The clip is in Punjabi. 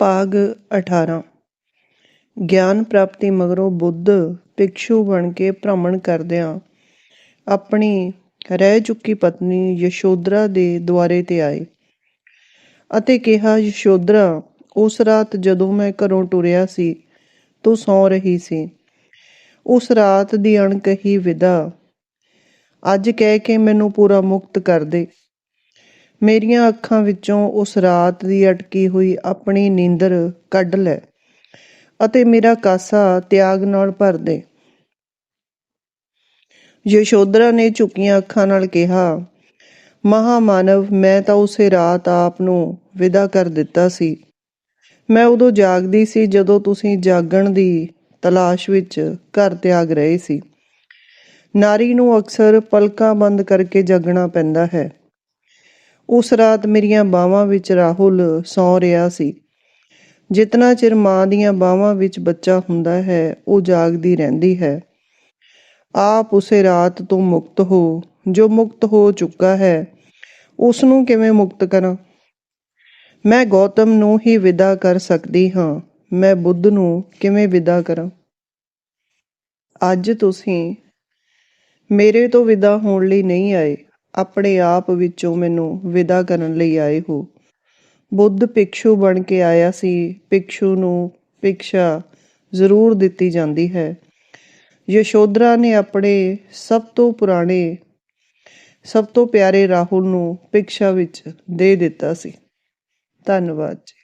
ਭਾਗ 18 ਗਿਆਨ ਪ੍ਰਾਪਤੀ ਮਗਰੋਂ ਬੁੱਧ ਭਿਕਸ਼ੂ ਬਣ ਕੇ ਭ੍ਰਮਣ ਕਰਦਿਆਂ ਆਪਣੀ ਰਹਿ ਚੁੱਕੀ ਪਤਨੀ ਯਸ਼ੋਦਰਾ ਦੇ ਦੁਆਰੇ ਤੇ ਆਏ ਅਤੇ ਕਿਹਾ ਯਸ਼ੋਦਰਾ ਉਸ ਰਾਤ ਜਦੋਂ ਮੈਂ ਘਰੋਂ ਟੁਰਿਆ ਸੀ, ਤੂੰ ਸੌਂ ਰਹੀ ਸੀ। ਉਸ ਰਾਤ ਦੀ ਅਣਕਹੀ ਵਿਦਾ, ਅੱਜ ਕਹਿ ਕੇ ਮੈਨੂੰ ਪੂਰਾ ਮੁਕਤ ਕਰ ਦੇ। ਮੇਰੀਆਂ ਅੱਖਾਂ ਵਿੱਚੋਂ ਉਸ ਰਾਤ ਦੀ ਅਟਕੀ ਹੋਈ ਆਪਣੀ ਨੀਂਦਰ ਕੱਢ ਲੈ ਅਤੇ ਮੇਰਾ ਕਾਸਾ ਤਿਆਗ ਨਾਲ ਭਰ ਦੇ। ਯਸ਼ੋਦਰਾ ਨੇ ਝੁਕੀਆਂ ਅੱਖਾਂ ਨਾਲ ਕਿਹਾ, ਮਹਾਮਾਨਵ, ਮੈਂ ਤਾਂ ਉਸੇ ਰਾਤ ਆਪ ਨੂੰ ਵਿਦਾ ਕਰ ਦਿੱਤਾ ਸੀ। ਮੈਂ ਉਦੋਂ ਜਾਗਦੀ ਸੀ ਜਦੋਂ ਤੁਸੀਂ ਜਾਗਣ ਦੀ ਤਲਾਸ਼ ਵਿੱਚ ਘਰ ਤਿਆਗ ਰਹੇ ਸੀ। ਨਾਰੀ ਨੂੰ ਅਕਸਰ ਪਲਕਾਂ ਬੰਦ ਕਰਕੇ ਜਾਗਣਾ ਪੈਂਦਾ ਹੈ। ਉਸ ਰਾਤ ਮੇਰੀਆਂ ਬਾਹਾਂ ਵਿੱਚ ਰਾਹੁਲ ਸੌ ਰਿਹਾ ਸੀ। ਜਿਤਨਾ ਚਿਰ ਮਾਂ ਦੀਆਂ ਬਾਹਾਂ ਵਿੱਚ ਬੱਚਾ ਹੁੰਦਾ ਹੈ, ਉਹ ਜਾਗਦੀ ਰਹਿੰਦੀ ਹੈ। ਆਪ ਉਸੇ ਰਾਤ ਤੋਂ ਮੁਕਤ ਹੋ, ਜੋ ਮੁਕਤ ਹੋ ਚੁੱਕਾ ਹੈ ਉਸ ਨੂੰ ਕਿਵੇਂ ਮੁਕਤ ਕਰਾਂ? ਮੈਂ ਗੌਤਮ ਨੂੰ ਹੀ ਵਿਦਾ ਕਰ ਸਕਦੀ ਹਾਂ, ਮੈਂ ਬੁੱਧ ਨੂੰ ਕਿਵੇਂ ਵਿਦਾ ਕਰਾਂ? ਅੱਜ ਤੁਸੀਂ ਮੇਰੇ ਤੋਂ ਵਿਦਾ ਹੋਣ ਲਈ ਨਹੀਂ ਆਏ। ਆਪਣੇ ਆਪ ਵਿੱਚੋਂ ਮੈਨੂੰ ਵਿਦਾ ਕਰਨ ਲਈ ਆਏ ਹੋ। ਬੁੱਧ ਭਿਕਸ਼ੂ ਬਣ ਕੇ ਆਇਆ ਸੀ। ਭਿਕਸ਼ੂ ਨੂੰ ਭਿਕਸ਼ਾ ਜ਼ਰੂਰ ਦਿੱਤੀ ਜਾਂਦੀ ਹੈ। ਯਸ਼ੋਦਰਾ ਨੇ ਆਪਣੇ ਸਭ ਤੋਂ ਪੁਰਾਣੇ, ਸਭ ਤੋਂ ਪਿਆਰੇ ਰਾਹੁਲ ਨੂੰ ਭਿਕਸ਼ਾ ਵਿੱਚ ਦੇ ਦਿੱਤਾ ਸੀ। ਧੰਨਵਾਦ ਜੀ।